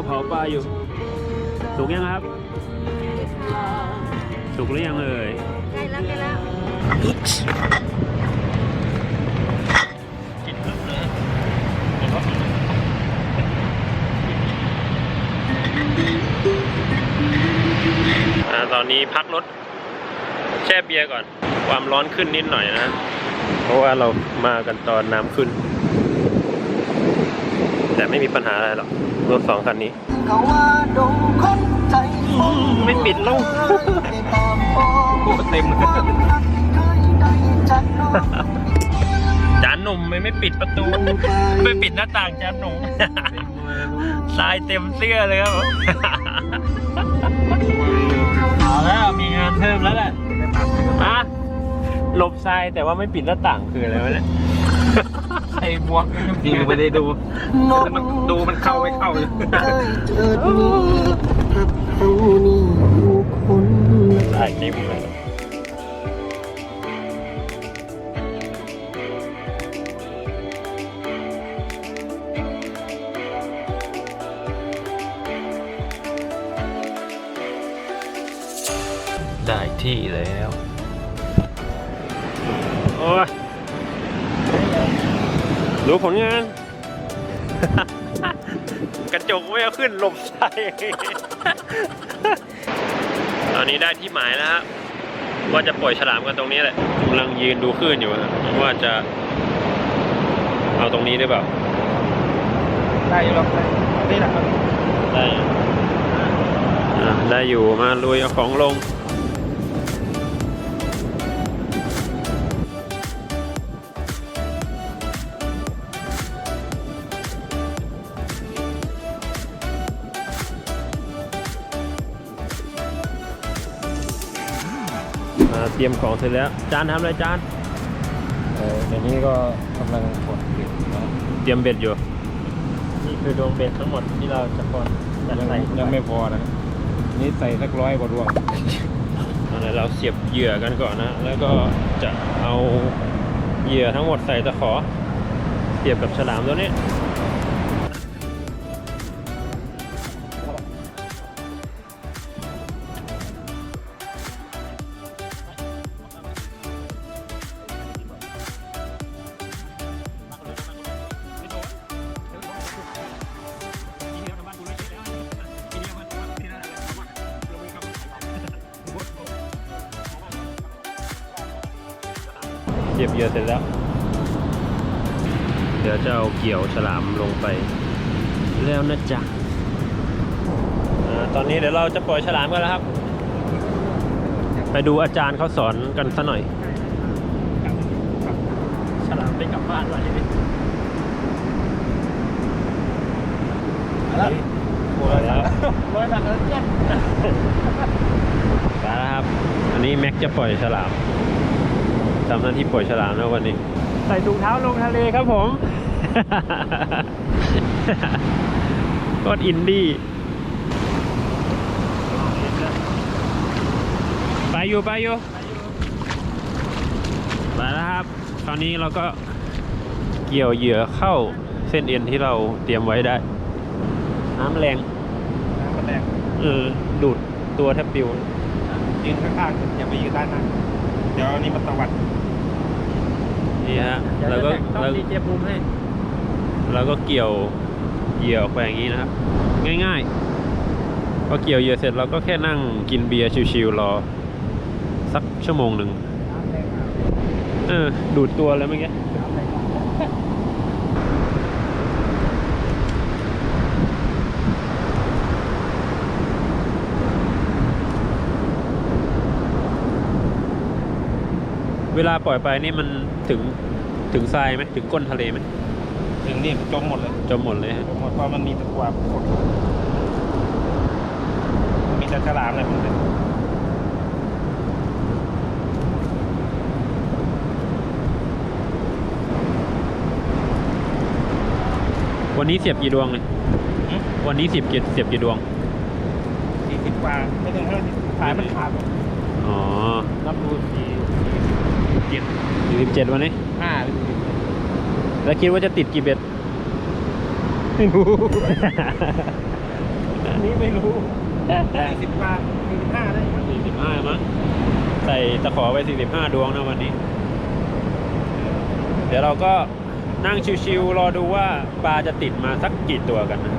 ม่ครัวเผาปลาอยู่ สุกยังครับ สุกหรือยังเอ่ยใกล้แล้วใกล้แล้วกินลึกเลยเดี๋ยวก็อ่าตอนนี้พักรถแช่เบียร์ก่อน ความร้อนขึ้นนิดหน่อยนะ เพราะว่าเรามากันตอนน้ำขึ้นแต่ ไม่มีปัญหาอะไรหรอกรถสองคันนี้เขาว่าดงคนใจไม่ปิดลงโอ้เต็มเลยจานหนุ่มไม่ไม่ปิดประตู ไม่ปิดหน้าต่างจานหนุ่มทรายเต็มเสื้อเลยครับผมเอาแล้วมีงานเพิ่มแล้วแหละอะหลบทรายแต่ว่าไม่ปิดหน้าต่างคืออะไรวะเนี่ย ไอ้บวกจริงไม่ได้ดูแต่มันดูมันเข้าไม่เข้าเลยเจิดนี้หักเขานี่อยู่คนละถ่ายคลิปเลย ดูผลงาน กระจกไม่เอาขึ้นหลบใส่ตอนนี้ได้ที่หมายแล้วครับว่าจะปล่อยฉลามกันตรงนี้แหละกำลังยืนดูคลื่นอยู่ครับว่าจะ เอาตรงนี้ได้เปล่าได้อยู่หรอกนี่แหละครับได้อะได้อยู่มาลุยเอาของลง รียมของเสร็จแล้ว จานทำอะไรจานเออเดี๋ยวนี้ก็กำลังกดอยู่นะเตรียมเบ็ดอยู่ นี่คือดวงเบ็ดทั้งหมดที่เราจะพอจะยังใส่ยังไม่พอนะนี่ใส่สักร้อยกว่าดวงเอาละเราเสียบเหยื่อกันก่อนนะ แล้วก็จะเอาเหยื่อทั้งหมดใส่ตะขอ เสียบกับฉลามตัวนี้ เสียบเหยื่อเสร็จแล้ว เดี๋ยวจะเอาเกี่ยวฉลามลงไป แล้วนะจ๊ะอ่าตอนนี้เดี๋ยวเราจะปล่อยฉลามกันแล้วครับ ไปดูอาจารย์เขาสอนกันสัหน่อยฉลามไปกลับบ้านวันนี้แล้วโอ้ยแล้วร้อยบาทแล้วเจ็ดไปแล้วครับ อันนี้แม็กจะปล่อยฉลาม ทำหน้าที่ปล่อยฉลามนะวันนี้ ใส่ถุงเท้าลงทะเลครับผม โคตรอินดี้ไปอยู่ไปอยู่ไปแล้วครับ คราวนี้เราก็เกี่ยวเหยื่อเข้าเส้นเอ็นที่เราเตรียมไว้ได้ น้ำแรง น้ำมันแรงเออดูดตัวแทบปิวยืนข้างๆอย่าไปยืนด้านหน้าเดี๋ยวอันนี้มันตวัด นี่ฮะแล้วก็ต้องแล้วดีเจภูมิให้เราก็เกี่ยวเหยื่อออกไปอย่างนี้นะครับ ง่ายๆพอเกี่ยวเหยื่อเสร็จเราก็แค่นั่งกินเบียร์ชิวๆรอ สักชั่วโมงหนึ่งเออดูดตัวแล้วเมื่อกี้เวลาปล่อยไปนี่มัน ถึงถึงทรายไหมถึงก้นทะเลไหมถึงนี่จมหมดเลยจมหมดเลยฮะจมหมดเพราะมันมีตะกั่วกดมีแต่ฉลามเลยมันเป็นวันนี้เสียบกี่ดวงเลยวันนี้เสียบกี่เสียบกี่ดวงสี่สิบกว่าไม่ถึงห้าสิบสายมันขาดหมดอ๋อรับรู้สี่ เจ็ดสี่สิบเจ็ดวันนี้ห้าหรือสี่สิบแล้วคิดว่าจะติดกี่เบ็ดไม่รู้นนี้ไม่รู้สิบบาทสี่สิบห้าได้สี่สิบห้ามั้งใส่ตะขอไปสี่สิบห้าดวงนะวันนี้ เดี๋ยวเราก็นั่งชิวๆรอดูว่าปลาจะติดมาสักกี่ตัวกันนะ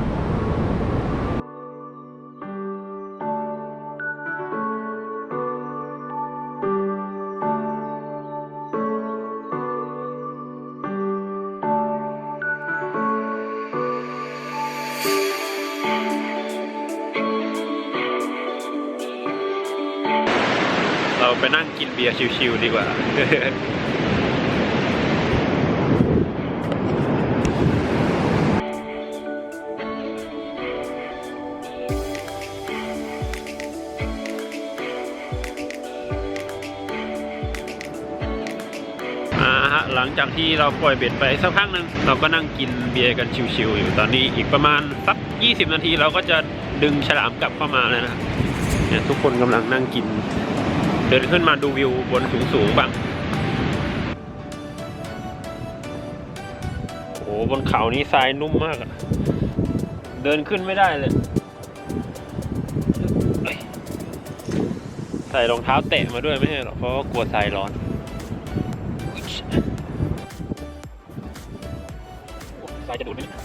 บียร์ชิวๆดีกว่า หลังจากที่เราปล่อยเบ็ดไปสักพักหนึ่งเราก็นั่งกินเบียร์กันชิวๆอยู่ตอนนี้อีกประมาณสัก 20 นาทีเราก็จะดึงฉลามกลับเข้ามาแล้วนะเนี่ยทุกคนกำลังนั่งกิน เดินขึ้นมาดูวิวบนสูงๆบ้างโอ้โหบนเขานี้ทรายนุ่มมากอะเดินขึ้นไม่ได้เลยใส่รองเท้าเตะมาด้วยไม่ใช่หรอเพราะว่ากลัวทรายร้อนทรายจะดูดไหม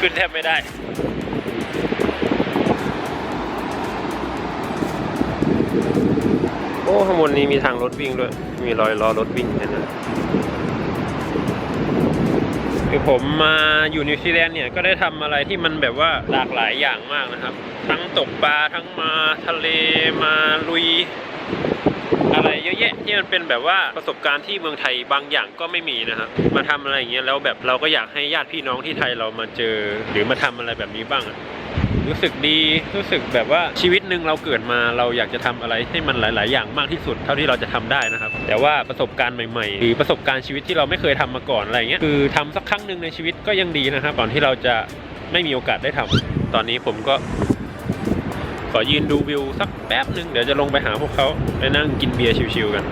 ขึ้นแทบไม่ได้โอ้ข้างบนนี้มีทางรถวิ่งด้วย มีรอยล้อรถวิ่งเห็นไหมคือผมมาอยู่นิวซีแลนด์เนี่ยก็ได้ทำอะไรที่มันแบบว่าหลากหลายอย่างมากนะครับ ทั้งตกปลาทั้งมาทะเลมาลุย อะไรเยอะแยะที่มันเป็นแบบว่าประสบการณ์ที่เมืองไทยบางอย่างก็ไม่มีนะครับมาทำอะไรอย่างเงี้ยแล้วแบบเราก็อยากให้ญาติพี่น้องที่ไทยเรามาเจอ หรือมาทำอะไรแบบนี้บ้างรู้สึกดีรู้สึกแบบว่าชีวิตหนึ่งเราเกิดมาเราอยากจะทำอะไรให้มันหลาย ๆ อย่างมากที่สุดเท่าที่เราจะทำได้นะครับ แต่ว่าประสบการณ์ใหม่ ๆ หรือประสบการณ์ชีวิตที่เราไม่เคยทำมาก่อนอะไรเงี้ยคือทำสักครั้งหนึ่งในชีวิตก็ยังดีนะครับก่อนที่เราจะไม่มีโอกาสได้ทำตอนนี้ผมก็ ขอยืนดูวิวสักแป๊บหนึ่งเดี๋ยวจะลงไปหาพวกเขาไปนั่งกินเบียร์ชิวๆกัน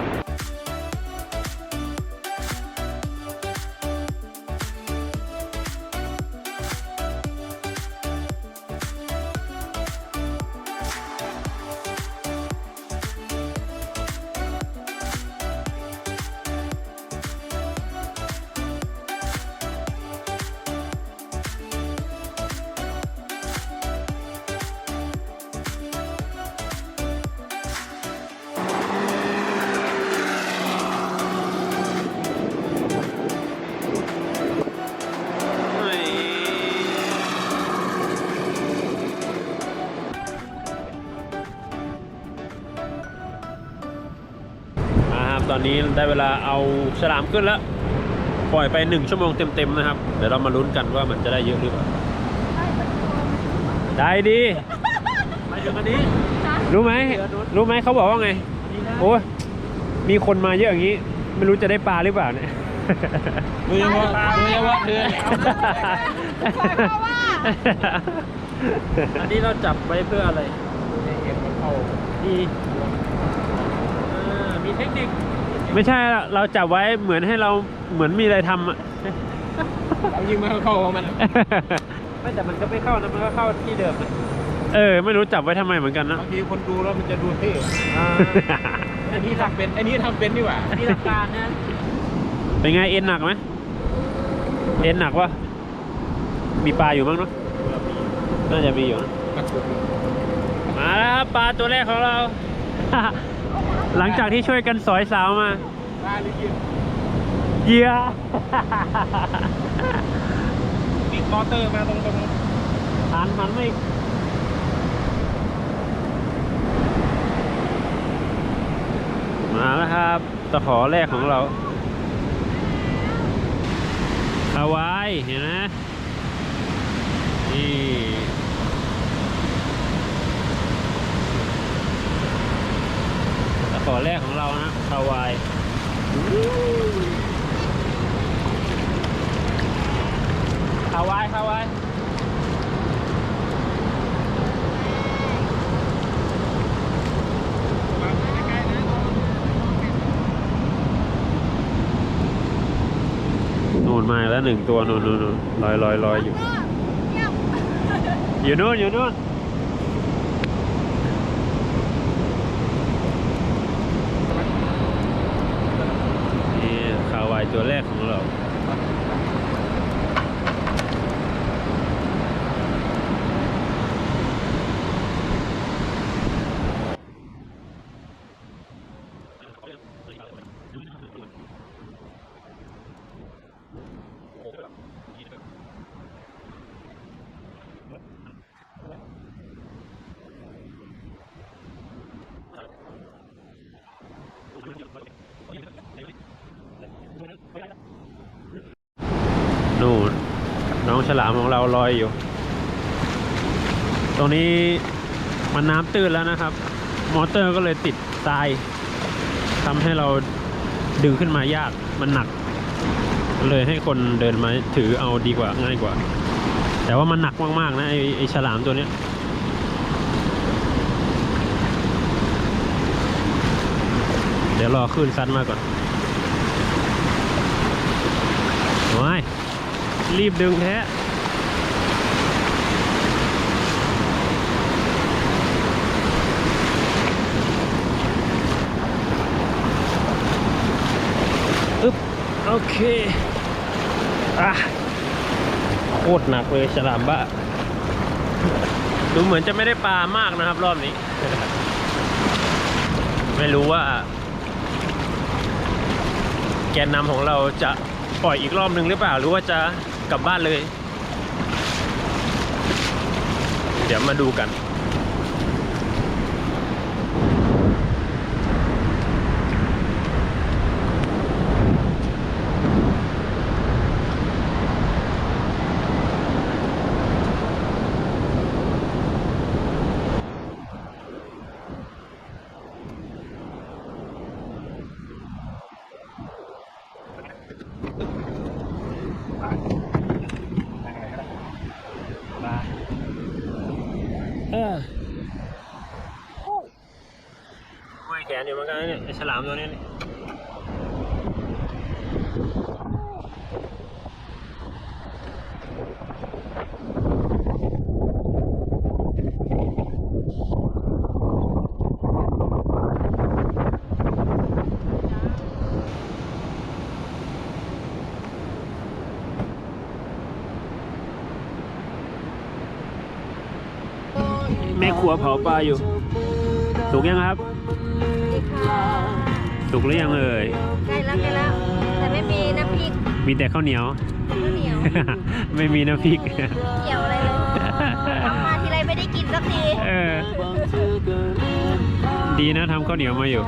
ตอนนี้ได้เวลาเอาฉลามขึ้นแล้ว ปล่อยไปหนึ่งชั่วโมงเต็มๆนะครับ เดี๋ยวเรามาลุ้นกันว่ามันจะได้เยอะหรือเปล่า ได้ดีมาถึงอันนี้รู้ไหมรู้ไหมเขาบอกว่าไง โอ้ยมีคนมาเยอะอย่างนี้ ไม่รู้จะได้ปลาหรือเปล่าเนี่ยโดยเฉพาะโดยเฉพาะเธออันนี้เราจับไว้เพื่ออะไรเห็นมันเข้าดีมีเทคนิค ไม่ใช่ละเราจับไว้เหมือนให้เราเหมือนมีอะไรทำอะ เอายิงมันเข้าของมันไม่แต่มันก็ไม่เข้านะมันก็เข้าที่เดิมนะเออ ไม่รู้จับไว้ทำไมเหมือนกันนะ บางทีคนดูแล้วมันจะดูเท่อันนี้ทำเป็นอันนี้ทำเป็นดีกว่ามีหลักการนะเป็นไงเอ็นหนักไหมเอ็นหนักวะมีปลาอยู่มั้งเนาะน่าจะมีอยู่นะมาแล้วครับปลาตัวแรกของเรา หลังจากที่ช่วยกันสอยสาวมาปลาหรือยิงเหยื่อบิ๊กมอเตอร์มาตรงตรงหันหันไม่มาแล้วครับตะขอแรกของเราฮาวายเห็นไหมนี่ เราฮะชาวายชาวายชาวายนู่นมาแล้วหนึ่งตัวนูนนู่นลอยลอยลอยอยู่ อยู่นู่นอยู่นู่น ฉลามของเราลอยอยู่ ตรงนี้มันน้ำตื้นแล้วนะครับ มอเตอร์ก็เลยติดทรายทำให้เราดึงขึ้นมายากมันหนัก เลยให้คนเดินมาถือเอาดีกว่าง่ายกว่า แต่ว่ามันหนักมากๆนะไอไอฉลามตัวเนี้ยเดี๋ยวรอขึ้นซัดมาก่อนว้าย รีบดึงแท้อึ๊บโอเค อะ โคตรหนักเลยฉลามบ้า ดูเหมือนจะไม่ได้ปลามากนะครับ รอบนี้ ไม่รู้ว่า แกนนำของเราจะปล่อยอีกรอบหนึ่งหรือเปล่า หรือว่าจะ กลับบ้านเลย เดี๋ยวมาดูกัน มาเออห้อยแขนอยู่เหมือนกันนะเนี่ยไอ้ฉลามตัวนี้นี่ แม่ครัวเผาปลาอยู่ สุกยังครับดีค่ะสุกหรือยังเอ่ยใกล้แล้วใกล้แล้ว แต่ไม่มีน้ำพริกมีแต่ข้าวเหนียว ข้าวเหนียวไม่มีน้ำพริก เกี่ยวอะไรเลยทำมาทีไรไม่ได้กินสักทีเออ ดีนะทำข้าวเหนียวมาอยู่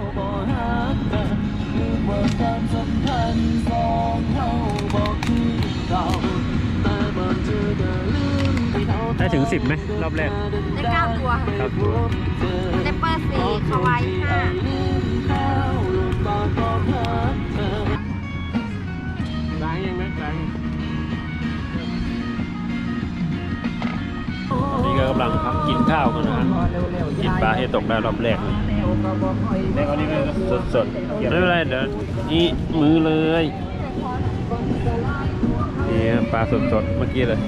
ได้ถึงสิบไหมรอบแรกได้เก้าตัวครับตัวได้เปอร์สี่คาวายห้าล้างยังไหมล้างนี่ก็กำลังพักกินข้าวกันนะครับกินปลาให้ตกได้รอบแรกสดสดๆไม่เป็นไรเดี๋ยวนี่มือเลย นี่ปลาสดสดๆ เมื่อกี้เลย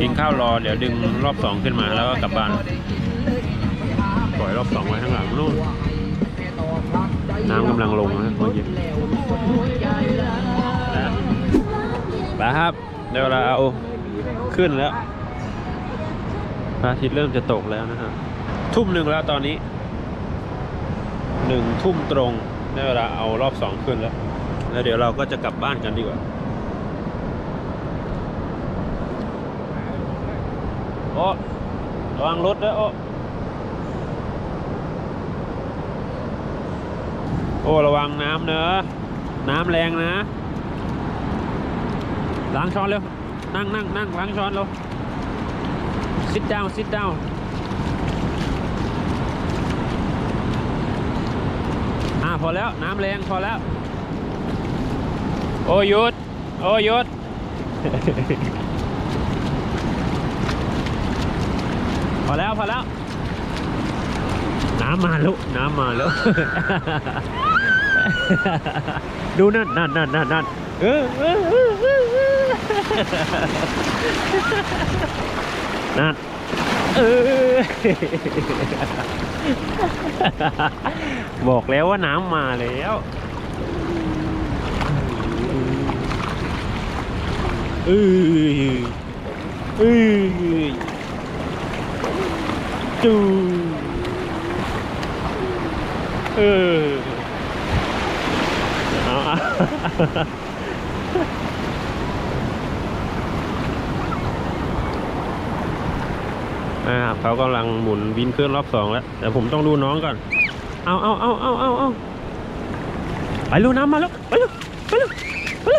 กินข้าวรอเดี๋ยวดึงรอบสองขึ้นมาแล้วก็กลับบ้าน ปล่อยรอบสองไว้ข้างหลังนู่น น้ำกำลังลงนะเมื่อกี้นะไปครับเดี๋ยวเราเอาขึ้นแล้วพระอาทิตย์เริ่มจะตกแล้วนะฮะทุ่มหนึ่งแล้วตอนนี้หนึ่งทุ่มตรงได้เวลาเอารอบสองขึ้นแล้ว แล้วเดี๋ยวเราก็จะกลับบ้านกันดีกว่า โอ้ระวังรถด้วยโอ้โอ้ระวังน้ำเนอะน้ำแรงนะ ล้างช้อนเร็ว นั่งนั่งนั่งล้างช้อนเร็ว sit down sit down อ่าพอแล้วน้ำแรงพอแล้ว โอ้ยุดโอ้ยุดพอแล้วพอแล้ว น้ำมาแล้วน้ำมาแล้วดูนั่นนั่นนั่นนั่นนั่นเออเออเออเออเออนั่นเออบอกแล้วว่าน้ำมาแล้ว เออเออจูเออเอาเอาอ่าเขากำลังหมุนวินเครื่องรอบสองแล้ว แต่ผมต้องดูน้องก่อน เอาเอาเอาเอาเอาเอาไปลูน้ำมาแล้ว ไปลูไปลูไปลู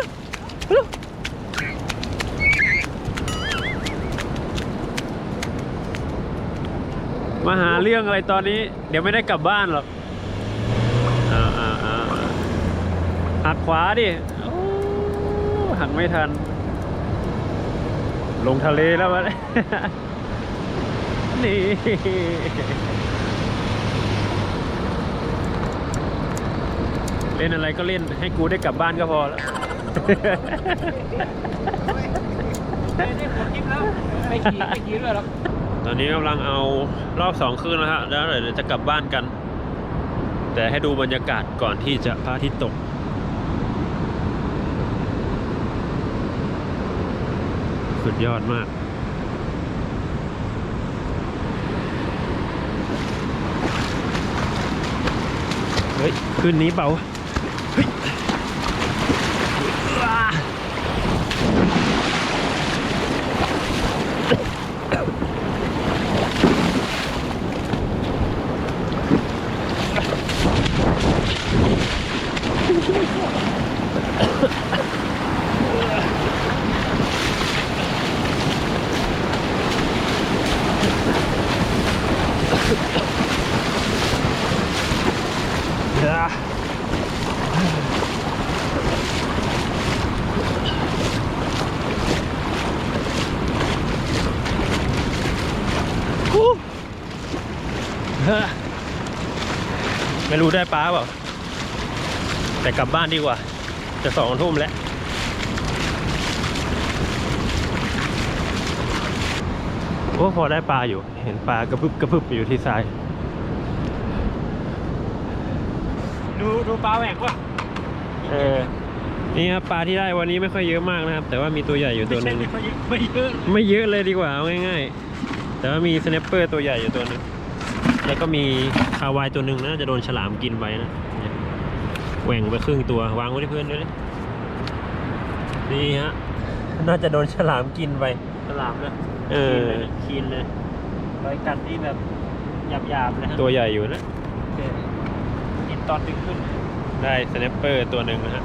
ไปลู มาหาเรื่องอะไรตอนนี้ เดี๋ยวไม่ได้กลับบ้านหรอกหักขวาดิหักไม่ทัน ลงทะเลแล้ววะนี่เล่นอะไรก็เล่นให้กูได้กลับบ้านก็พอแล้วไม่ขี่ไม่ขี่ด้วยหรอก ตอนนี้กำลังเอารอบสองคืนแล้วฮะแล้วเดี๋ยวจะกลับบ้านกัน แต่ให้ดูบรรยากาศก่อนที่จะพระอาทิตย์ตกสุดยอดมาก เฮ้ย คืนนี้เบา เฮ้ยอ่าอ่าฮู้เฮ้อไม่รู้ได้ปลาเปล่า แต่ กลับบ้านดีกว่า จะสองทุ่มแล้ว โอ้พอได้ปลาอยู่ เห็นปลากระพึบกระพึบอยู่ที่ทราย ดูดูปลาแหวกว่ะเออ นี่ครับปลาที่ได้วันนี้ไม่ค่อยเยอะมากนะครับ แต่ว่ามีตัวใหญ่อยู่ตัวหนึง ไม่เยอะไม่เยอะเลยดีกว่าเอาง่ายๆ แต่ว่ามีสเนปเปอร์ตัวใหญ่อยู่ตัวหนึง แล้วก็มีคาวายตัวหนึ่งน่าจะโดนฉลามกินไปนะเนี่ย แหว่งไปครึ่งตัว วางไว้ที่พื้นด้วยดินี่ฮะ น่าจะโดนฉลามกินไป ฉลามเลยเออคีนเลยรอยกัดที่แบบหยาบๆนะฮะตัวใหญ่อยู่นะกินตอนดึงขึ้น ได้สเนปเปอร์ตัวหนึ่งนะฮะ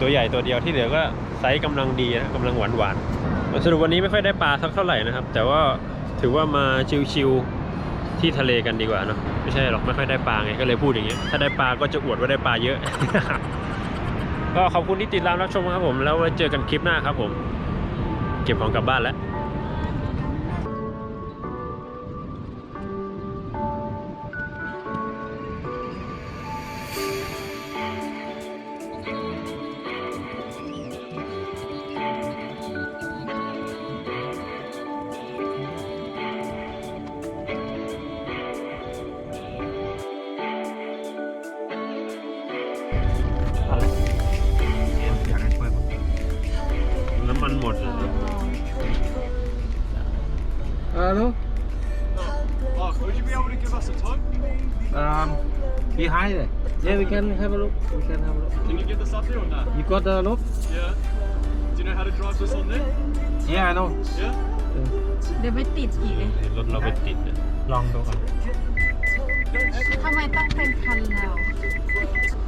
ตัวใหญ่ตัวเดียวที่เหลือก็ไซส์กำลังดีนะกำลังหวานหวานๆสรุปวันนี้ไม่ค่อยได้ปลาสักเท่าไหร่นะครับ แต่ว่าถือว่ามาชิวๆที่ทะเลกันดีกว่าเนาะ ไม่ใช่หรอกไม่ค่อยได้ปลาไงก็เลยพูดอย่างเงี้ยถ้าได้ปลาก็จะอวดว่าได้ปลาเยอะ ก็ขอบคุณที่ติดตามรับชมครับผม แล้วไว้เจอกันคลิปหน้าครับผม เก็บของกลับบ้านแล้ว we can have a look. We can have a look. Can you get this up here or not? You got a look? Yeah. Do you know how to drive this on there? Yeah, I know. Yeah? เดี๋ยวไปติดอีกเลยรถเราไปติดเนี่ยลองดูก่อนทำไมต้องเป็นคันเรา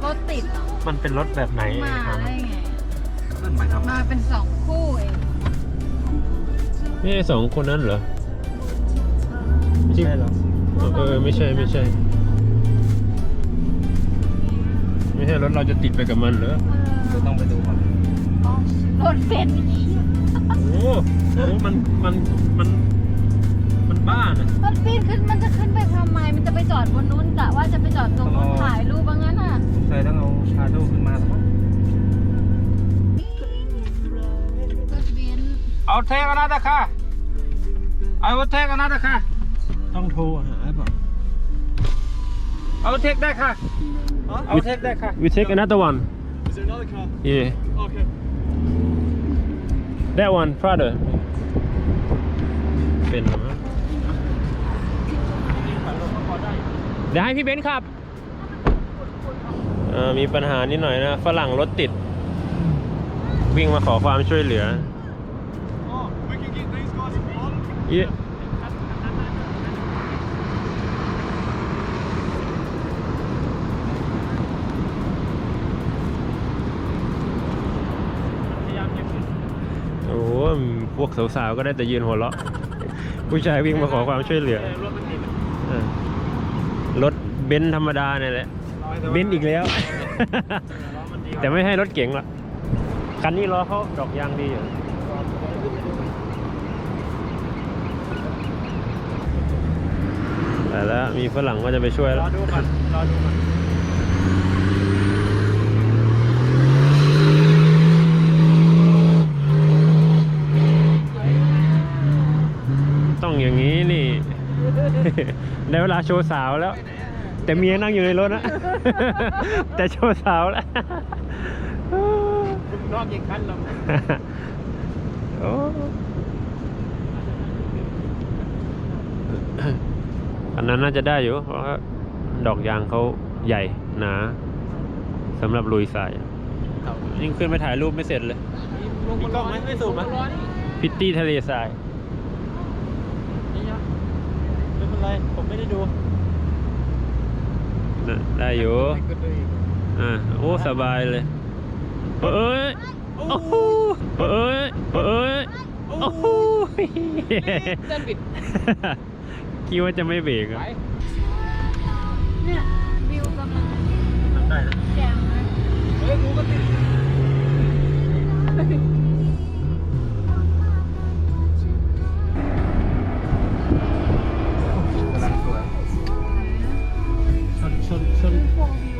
รถติดเหรอมันเป็นรถแบบไหนมาครับได้ไงขึ้นไปครับมาเป็นสองคู่เองนี่ไอ้สองคนนั้นเหรอใช่เหรอ เออ ไม่ใช่ไม่ใช่ ไม่ใช่รถเราจะติดไปกับมันเหรอก็ต้องไปดูก่อนอ๋อรถเป็นอย่างนี้โอ้โหมันมันมันมันบ้านอะมันปีนขึ้นมันจะขึ้นไปทำไมมันจะไปจอดบนนู้นกะว่าจะไปจอดตรงนู้นถ่ายรูปว่างั้นอะใส่ต้องเอาชาโดว์ขึ้นมาแล้วมั้งรถเบนซ์เอาเทกันนะตะค่ะเอาเทกันนะตะค่ะต้องโทรหาเปล่าเอาเทคได้ค่ะ เอาเทคได้ค่ะ We take another one Is there another car? Yeah Okay. That one father เป็นเหรอเดี๋ยวให้พี่เบนซ์ขับเอ่อมีปัญหานิดหน่อยนะ ฝรั่งรถติด วิ่งมาขอความช่วยเหลือ Oh, we can get these guys involved. เยอะโอ้โห พวกสาวๆก็ได้แต่ยืนหัวเราะ ผู้ชายวิ่งมาขอความช่วยเหลือเออรถเบนซ์ธรรมดาเนี่ยแหละ เบนซ์อีกแล้ว แต่ไม่ให้รถเก๋งหรอกคันนี้ล้อเขาดอกยางดีอยู่แต่แล้วมีฝรั่งก็จะไปช่วยแล้วรอดูก่อนรอดูก่อน ต้องอย่างนี้นี่ ได้เวลาโชว์สาวแล้ว แต่เมียนั่งอยู่ในรถนะ แต่โชว์สาวแล้วนอกอีกคันเราโอ้อันนั้นน่าจะได้อยู่ เพราะว่าดอกยางเขาใหญ่หนาสำหรับลุยสายยิ่งขึ้นไปถ่ายรูปไม่เสร็จเลยมีกล้องไหมไม่สูบไหมพิตตี้ทะเลทราย ไร ผมไม่ได้ดูได้อยู่อ่าโอ้สบายเลยเอ้ยโอ้โหเอ้ยเอ้ยโอ้โหเจ้นบิดคิดว่าจะไม่เบรกอะ เนี่ยวิวกำลังแจ่มเลย เฮ้ยกูก็ติด won't